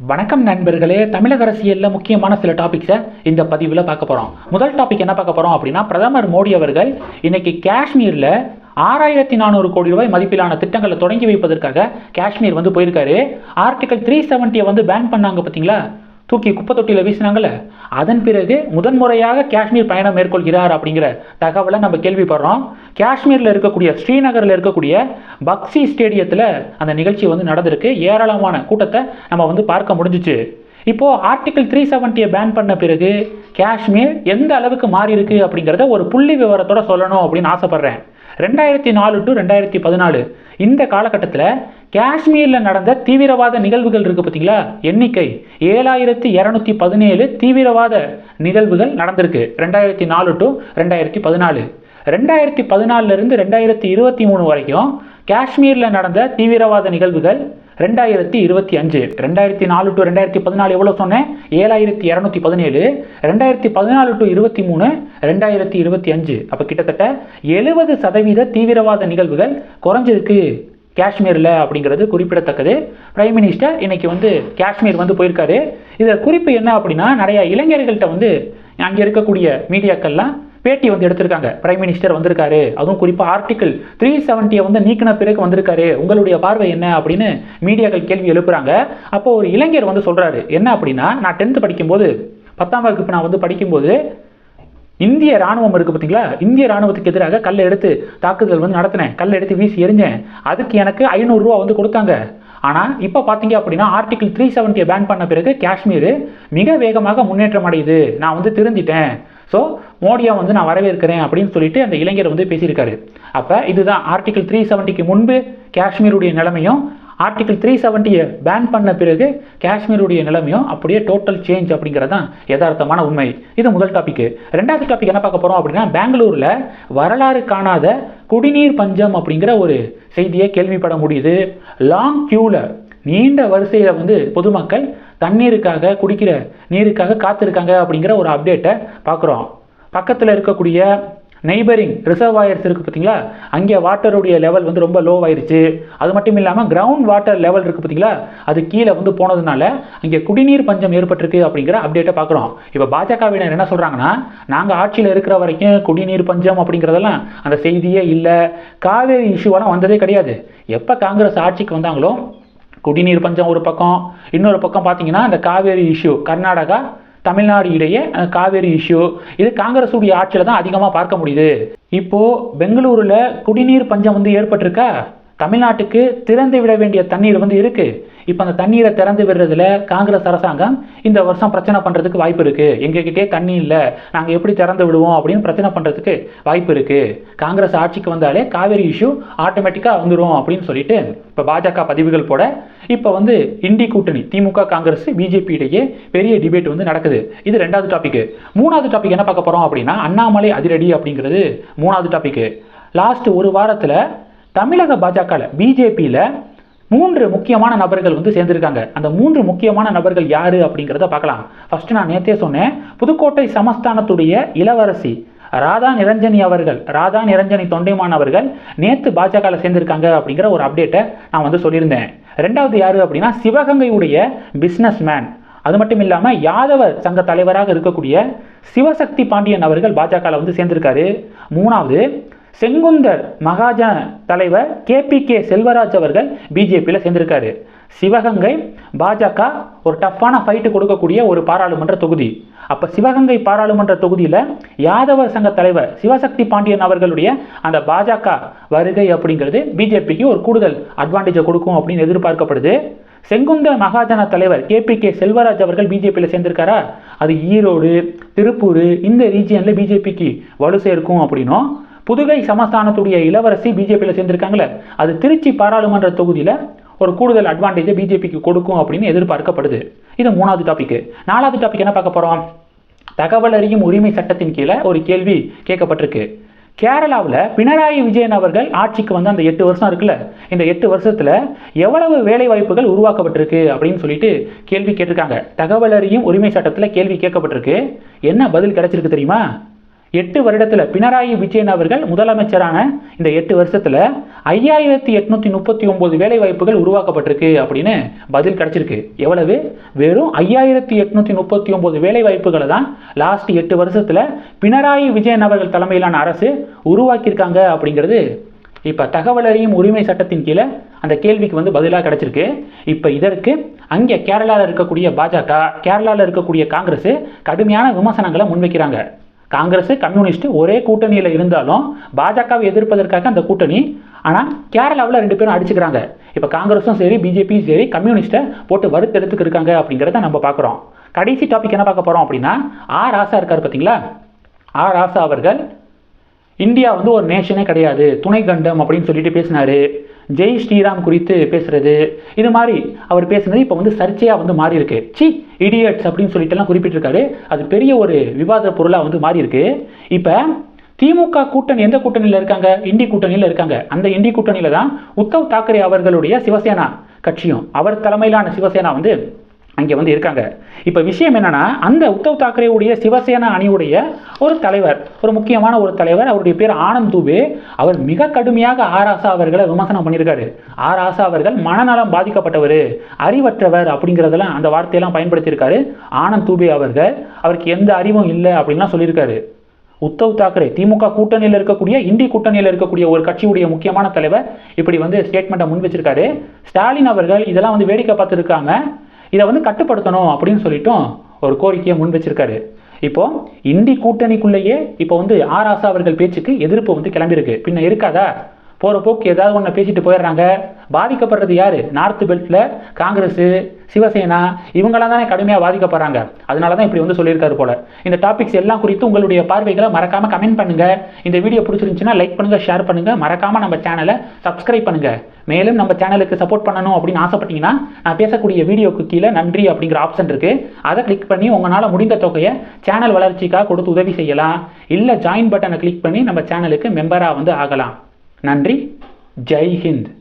வணக்கம் நண்பர்களே தமிழக அரசியலில் முக்கியமான சில டாபிக்ஸை இந்த பதிவில் பார்க்க போகிறோம் முதல் டாபிக் என்ன பார்க்க போகிறோம் அப்படின்னா பிரதமர் மோடி அவர்கள் இன்னைக்கு காஷ்மீரில் ஆறாயிரத்தி நானூறு கோடி ரூபாய் மதிப்பிலான திட்டங்களை தொடங்கி வைப்பதற்காக காஷ்மீர் வந்து போயிருக்காரு. ஆர்டிகல் த்ரீ செவன்ட்டியை வந்து பேன் பண்ணாங்க பார்த்தீங்களா? தூக்கி குப்பை தொட்டியில் வீசினாங்கல்ல? அதன் பிறகு முதன்முறையாக காஷ்மீர் பயணம் மேற்கொள்கிறார் அப்படிங்கிற தகவலை நம்ம கேள்விப்படுறோம். காஷ்மீரில் இருக்கக்கூடிய ஸ்ரீநகரில் இருக்கக்கூடிய பக்ஸி ஸ்டேடியத்தில் அந்த நிகழ்ச்சி வந்து நடந்திருக்கு. ஏராளமான கூட்டத்தை நம்ம வந்து பார்க்க முடிஞ்சிச்சு. இப்போது ஆர்டிகிள் த்ரீ செவன்ட்டியை பேன் பண்ண பிறகு காஷ்மீர் எந்த அளவுக்கு மாறி இருக்கு அப்படிங்கிறத ஒரு புள்ளி விவரத்தோட சொல்லணும் அப்படின்னு ஆசைப்பட்றேன். ரெண்டாயிரத்தி நாலு டு ரெண்டாயிரத்தி பதினாலு. இந்த காலகட்டத்தில் காஷ்மீரில் நடந்த தீவிரவாத நிகழ்வுகள் இருக்குது பார்த்தீங்களா எண்ணிக்கை ஏழாயிரத்தி இரநூத்தி பதினேழு தீவிரவாத நிகழ்வுகள் நடந்திருக்கு. ரெண்டாயிரத்தி நாலு டு ரெண்டாயிரத்தி பதினாலு. ரெண்டாயிரத்தி பதினாலிருந்து ரெண்டாயிரத்தி இருபத்தி மூணு வரைக்கும் காஷ்மீரில் நடந்த தீவிரவாத நிகழ்வுகள் ரெண்டாயிரத்தி இருபத்தி அஞ்சு ரெண்டாயிரத்தி நாலு டு ரெண்டாயிரத்தி பதினாலு எவ்வளோ சொன்னேன்? ஏழாயிரத்தி இரநூத்தி பதினேழு ரெண்டாயிரத்தி பதினாலு டு இருபத்தி மூணு ரெண்டாயிரத்தி இருபத்தி அஞ்சு. அப்போ கிட்டத்தட்ட எழுபது சதவீத தீவிரவாத நிகழ்வுகள் குறைஞ்சிருக்கு காஷ்மீரில் அப்படிங்கிறது குறிப்பிடத்தக்கது. பிரைம் மினிஸ்டர் இன்னைக்கு வந்து காஷ்மீர் வந்து போயிருக்காரு. இதில் குறிப்பு என்ன அப்படின்னா நிறைய இளைஞர்கள்ட்ட வந்து அங்கே இருக்கக்கூடிய மீடியாக்கள்லாம் பேட்டி வந்து எடுத்திருக்காங்க. பிரைம் மினிஸ்டர் வந்திருக்காரு. அதுவும் குறிப்பாக ஆர்டிகிள் த்ரீ செவன்ட்டியை வந்து நீக்கின பிறகு வந்திருக்காரு. உங்களுடைய பார்வை என்ன அப்படின்னு மீடியாக்கள் கேள்வி எழுப்புறாங்க. அப்போ ஒரு இளைஞர் வந்து சொல்கிறாரு என்ன அப்படின்னா நான் டென்த்து படிக்கும்போது பத்தாம் வகுப்பு நான் வந்து படிக்கும்போது இந்திய ராணுவம் இருக்கு பார்த்தீங்களா இந்திய ராணுவத்துக்கு எதிராக கல்லை எடுத்து தாக்குதல் வந்து நடத்தினேன். கல்லை எடுத்து வீசி எரிஞ்சேன் அதுக்கு எனக்கு ஐநூறுரூவா வந்து கொடுத்தாங்க. ஆனால் இப்போ பார்த்தீங்க அப்படின்னா ஆர்டிகிள் த்ரீ செவன்ட்டியை பேன் பண்ண பிறகு காஷ்மீர் மிக வேகமாக முன்னேற்றம் அடையுது. நான் வந்து திருந்திட்டேன். ஸோ மோடியை வந்து நான் வரவேற்கிறேன் அப்படின்னு சொல்லிட்டு அந்த இளைஞர் வந்து பேசியிருக்காரு. அப்போ இதுதான் ஆர்டிகல் த்ரீ செவன்ட்டிக்கு முன்பு காஷ்மீருடைய நிலைமையும் ஆர்டிகல் த்ரீ செவன்ட்டியை பேன் பண்ண பிறகு காஷ்மீருடைய நிலைமையும் அப்படியே டோட்டல் சேஞ்ச் அப்படிங்கிறது தான் யதார்த்தமான உண்மை. இது முதல் டாபிக் ரெண்டாவது டாபிக் என்ன பார்க்க போகிறோம் அப்படின்னா பெங்களூரில் வரலாறு காணாத குடிநீர் பஞ்சம் அப்படிங்கிற ஒரு செய்தியை கேள்விப்பட முடியுது. லாங் க்யூவில் நீண்ட வரிசையில் வந்து பொதுமக்கள் தண்ணீருக்காக குடிக்கிற நீருக்காக காத்திருக்காங்க அப்படிங்கிற ஒரு அப்டேட்டை பார்க்குறோம். பக்கத்தில் இருக்கக்கூடிய நெய்பரிங் ரிசர்வாயர்ஸ் இருக்குது பார்த்தீங்களா? அங்கே வாட்டருடைய லெவல் வந்து ரொம்ப லோ ஆயிருச்சு. அது மட்டும் இல்லாமல் கிரவுண்ட் வாட்டர் லெவல் இருக்குது பார்த்தீங்களா? அது கீழே வந்து போனதுனால அங்கே குடிநீர் பஞ்சம் ஏற்பட்டிருக்கு அப்படிங்கிற அப்டேட்டை பார்க்குறோம். இப்போ பாஜகவினர் என்ன சொல்கிறாங்கன்னா நாங்கள் ஆட்சியில் இருக்கிற வரைக்கும் குடிநீர் பஞ்சம் அப்படிங்கிறதெல்லாம் அந்த செய்தியே இல்லை. காவேரி இஷ்யூவெல்லாம் வந்ததே கிடையாது. எப்போ காங்கிரஸ் ஆட்சிக்கு வந்தாங்களோ குடிநீர் பஞ்சம் ஒரு பக்கம். இன்னொரு பக்கம் பார்த்தீங்கன்னா இந்த காவேரி இஷ்யூ கர்நாடகா தமிழ்நாடு இடையே காவேரி இஷ்யூ இது காங்கிரஸுடைய ஆட்சியில் தான் அதிகமாக பார்க்க முடியுது. இப்போது பெங்களூரில் குடிநீர் பஞ்சம் வந்து ஏற்பட்டிருக்கா? தமிழ்நாட்டுக்கு திறந்து விட வேண்டிய தண்ணீர் வந்து இருக்குது இப்போ அந்த தண்ணீரை திறந்து விடுறதுல காங்கிரஸ் அரசாங்கம் இந்த வருஷம் பிரச்சனை பண்ணுறதுக்கு வாய்ப்பு இருக்குது எங்ககிட்டே தண்ணி இல்லை. நாங்கள் எப்படி திறந்து விடுவோம் அப்படின்னு பிரச்சனை பண்ணுறதுக்கு வாய்ப்பு இருக்குது காங்கிரஸ் ஆட்சிக்கு வந்தாலே காவேரி இஷ்யூ ஆட்டோமேட்டிக்காக வந்துடும் அப்படின்னு சொல்லிட்டு இப்போ பாஜக பதிவுகள் போட இப்போ வந்து இந்தி கூட்டணி திமுக காங்கிரஸ் பிஜேபி இடையே பெரிய டிபேட் வந்து நடக்குது. இது ரெண்டாவது டாபிக் மூணாவது டாபிக் என்ன பார்க்க போகிறோம் அப்படின்னா அண்ணாமலை அதிரடி அப்படிங்கிறது மூணாவது டாபிக் லாஸ்ட் ஒரு வாரத்தில் தமிழக பாஜகவில் பிஜேபியில் மூன்று முக்கியமான நபர்கள் வந்து சேர்ந்திருக்காங்க. அந்த மூன்று முக்கியமான நபர்கள் யாரு அப்படிங்கிறத பார்க்கலாம். ஃபர்ஸ்ட் நான் நேத்தே சொன்னேன். புதுக்கோட்டை சமஸ்தானத்துடைய இளவரசி ராதா நிரஞ்சனி அவர்கள் ராதா நிரஞ்சனி தொண்டைமான் அவர்கள் நேத்து பாஜகவில் சேர்ந்திருக்காங்க அப்படிங்கிற ஒரு அப்டேட்டை நான் வந்து சொல்லியிருந்தேன். ரெண்டாவது யாரு அப்படின்னா சிவகங்கையுடைய பிஸ்னஸ் மேன் அது மட்டும் இல்லாமல் யாதவர் சங்க தலைவராக இருக்கக்கூடிய சிவசக்தி பாண்டியன் அவர்கள் பாஜகவில் வந்து சேர்ந்திருக்காரு. மூணாவது செங்குந்தர் மகாஜன தலைவர் கேபிகே செல்வராஜ் அவர்கள் பிஜேபியில் சேர்ந்திருக்காரு. சிவகங்கை பாஜக ஒரு டஃப்பான ஃபைட்டு கொடுக்கக்கூடிய ஒரு பாராளுமன்ற தொகுதி. அப்போ சிவகங்கை பாராளுமன்ற தொகுதியில் யாதவர் சங்க தலைவர் சிவசக்தி பாண்டியன் அவர்களுடைய அந்த பாஜக வருகை அப்படிங்கிறது பிஜேபிக்கு ஒரு கூடுதல் அட்வான்டேஜை கொடுக்கும் அப்படின்னு எதிர்பார்க்கப்படுது. செங்குந்த மகாஜன தலைவர் கேபிகே செல்வராஜ் அவர்கள் பிஜேபியில் சேர்ந்திருக்காரா? அது ஈரோடு திருப்பூர் இந்த ரீஜியனில் பிஜேபிக்கு வலு சேர்க்கும் அப்படின்னும். புதுகை சமஸ்தானத்துடைய இளவரசி பிஜேபியில் சேர்ந்திருக்காங்களே அது திருச்சி பாராளுமன்ற தொகுதியில் ஒரு கூடுதல் அட்வான்டேஜை பிஜேபிக்கு கொடுக்கும் அப்படின்னு எதிர்பார்க்கப்படுது. இது மூணாவது டாபிக் நாலாவது டாபிக் என்ன பார்க்க போகிறோம் தகவல் அறியும் உரிமை சட்டத்தின் கீழே ஒரு கேள்வி கேட்கப்பட்டிருக்கு. கேரளாவில் பினராயி விஜயன் அவர்கள் ஆட்சிக்கு வந்து அந்த எட்டு வருஷம் இருக்குல்ல இந்த எட்டு வருஷத்தில் எவ்வளவு வேலை வாய்ப்புகள் உருவாக்கப்பட்டிருக்கு அப்படின்னு சொல்லிட்டு கேள்வி கேட்டிருக்காங்க. தகவல் அறியும் உரிமை சட்டத்தில் கேள்வி கேட்கப்பட்டிருக்கு. என்ன பதில் கிடைச்சிருக்கு தெரியுமா? எட்டு வருடத்தில் பினராயி விஜயன் அவர்கள் முதலமைச்சரான இந்த எட்டு வருஷத்தில் ஐயாயிரத்தி எட்நூத்தி முப்பத்தி ஒன்பது வேலை வாய்ப்புகள் உருவாக்கப்பட்டிருக்கு அப்படின்னு பதில் கிடைச்சிருக்கு. எவ்வளவு? வெறும் ஐயாயிரத்தி எட்நூத்தி முப்பத்தி ஒன்பது வேலை வாய்ப்புகளை தான் லாஸ்ட் எட்டு வருஷத்தில் பினராயி விஜயன் அவர்கள் தலைமையிலான அரசு உருவாக்கியிருக்காங்க அப்படிங்கிறது இப்போ தகவல் அறியும் உரிமை சட்டத்தின் கீழே அந்த கேள்விக்கு வந்து பதிலாக கிடச்சிருக்கு. இப்போ இதற்கு அங்கே கேரளாவில் இருக்கக்கூடிய பாஜக கேரளாவில் இருக்கக்கூடிய காங்கிரஸ் கடுமையான விமர்சனங்களை முன்வைக்கிறாங்க. காங்கிரஸ் கம்யூனிஸ்ட் ஒரே கூட்டணியில் இருந்தாலும் பாஜகவை எதிர்ப்பதற்காக அந்த கூட்டணி. ஆனால் கேரளாவில் ரெண்டு பேரும் அடிச்சுக்கிறாங்க. இப்போ காங்கிரஸும் சரி பிஜேபியும் சரி கம்யூனிஸ்ட்டை போட்டு வறுத்தெடுத்துக்கு இருக்காங்க அப்படிங்கிறத நம்ம பார்க்குறோம். கடைசி டாபிக் என்ன பார்க்க போகிறோம் அப்படின்னா ஆர் ராசா இருக்கார் பார்த்தீங்களா? ஆர் ராசா அவர்கள் இந்தியா வந்து ஒரு நேஷனே கிடையாது. துணை கண்டம் அப்படின்னு சொல்லிட்டு பேசினாரு. ஜெய் ஸ்ரீராம் குறித்து பேசுகிறது இது மாதிரி அவர் பேசுனது இப்போ வந்து சர்ச்சையாக வந்து மாறி இருக்கு சி இடியட்ஸ் அப்படின்னு சொல்லிட்டு எல்லாம் குறிப்பிட்டிருக்காரு. அது பெரிய ஒரு விவாத பொருளாக வந்து மாறி இருக்கு இப்போ திமுக கூட்டணி எந்த கூட்டணியில் இருக்காங்க? இந்தி கூட்டணியில் இருக்காங்க. அந்த இந்தி கூட்டணியில் தான் உத்தவ் தாக்கரே அவர்களுடைய சிவசேனா கட்சியும் அவர் தலைமையிலான சிவசேனா வந்து அங்கே வந்து இருக்காங்க. இப்போ விஷயம் என்னன்னா அந்த உத்தவ் தாக்கரேவுடைய சிவசேனா அணியுடைய ஒரு தலைவர் ஒரு முக்கியமான ஒரு தலைவர் அவருடைய பேர் ஆனந்த் துபே. அவர் மிக கடுமையாக ஆர் ஆசா அவர்களை விமர்சனம் பண்ணியிருக்காரு. ஆர் ஆசா அவர்கள் மனநலம் பாதிக்கப்பட்டவர் அறிவற்றவர் அப்படிங்கிறதெல்லாம் அந்த வார்த்தையெல்லாம் பயன்படுத்தியிருக்காரு. ஆனந்த் துபே அவர்கள் அவருக்கு எந்த அறிவும் இல்லை அப்படின்லாம் சொல்லியிருக்காரு. உத்தவ் தாக்கரே திமுக கூட்டணியில் இருக்கக்கூடிய இந்தி கூட்டணியில் இருக்கக்கூடிய ஒரு கட்சியுடைய முக்கியமான தலைவர் இப்படி வந்து ஸ்டேட்மெண்ட்டை முன் வச்சிருக்காரு. ஸ்டாலின் அவர்கள் இதெல்லாம் வந்து வேடிக்கை பார்த்துருக்காங்க. இதை வந்து கட்டுப்படுத்தணும் அப்படின்னு சொல்லிட்டும் ஒரு கோரிக்கையை முன் வச்சிருக்காரு. இப்போ இந்தி கூட்டணிக்குள்ளேயே இப்போ வந்து ஆர் ஆசா அவர்கள் பேச்சுக்கு எதிர்ப்பு வந்து கிளம்பியிருக்கு. பின்ன இருக்காதா? போகிற போக்கு ஏதாவது ஒன்று பேசிட்டு போயிடுறாங்க. பாதிக்கப்படுறது யார்? நார்த் பெல்ட்டில் காங்கிரஸ் சிவசேனா இவங்களாம் தானே கடுமையாக பாதிக்கப்படுறாங்க. அதனால தான் இப்படி வந்து சொல்லியிருக்காரு போல. இந்த டாபிக்ஸ் எல்லாம் குறித்து உங்களுடைய பார்வைகளை மறக்காமல் கமெண்ட் பண்ணுங்கள் இந்த வீடியோ பிடிச்சிருந்துச்சுன்னா லைக் பண்ணுங்கள் ஷேர் பண்ணுங்கள் மறக்காமல் நம்ம சேனலை சப்ஸ்கிரைப் பண்ணுங்கள் மேலும் நம்ம சேனலுக்கு சப்போர்ட் பண்ணணும் அப்படின்னு ஆசைப்பட்டீங்கன்னா நான் பேசக்கூடிய வீடியோக்கு கீழே நன்றி அப்படிங்கிற ஆப்ஷன் இருக்குது அதை கிளிக் பண்ணி உங்களால் முடிந்த தொகையை சேனல் வளர்ச்சிக்காக கொடுத்து உதவி செய்யலாம். இல்லை ஜாயின் பட்டனை கிளிக் பண்ணி நம்ம சேனலுக்கு மெம்பராக வந்து ஆகலாம். நன்றி. ஜெய் ஹிந்த்.